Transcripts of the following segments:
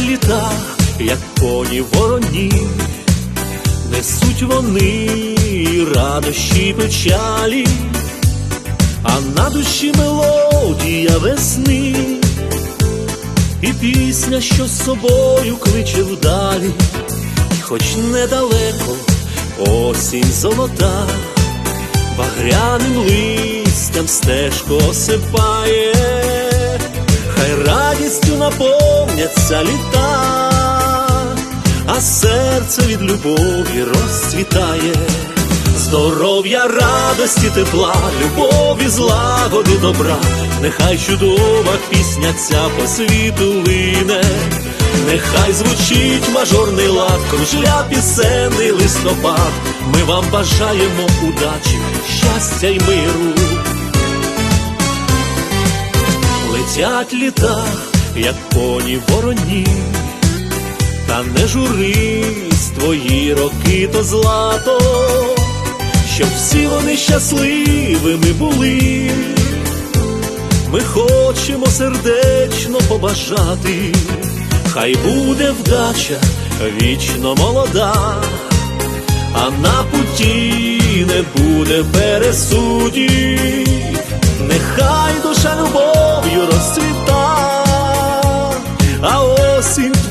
літах, як коні вороні, несуть вони радощі печалі, а на душі мелодія весни, і пісня, що з собою кличе вдалі, хоч недалеко осінь золота, багряним листям стежко осипає, хай радістю наповняться літа, а серце від любові розцвітає. Здоров'я, радості, тепла, любові, злагоди, добра, нехай чудова пісня ця по світу лине, нехай звучить мажорний лад, кружля пісенний листопад. Ми вам бажаємо удачі, щастя й миру. Летять літа, як коні вороні, та не журись, твої роки то злато, щоб всі вони щасливими були. Ми хочемо сердечно побажати, хай буде вдача вічно молода, а на путі не буде пересудів, нехай душа любов'ю розцвіта,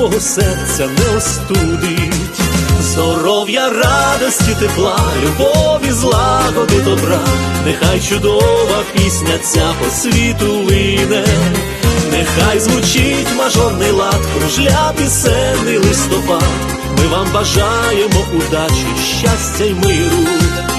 осінь серця не остудить. Здоров'я, радості, тепла, любові, злагоди, добра, нехай чудова пісня ця по світу лине, нехай звучить мажорний лад, кружля пісенний листопад. Ми вам бажаємо удачі, щастя й миру.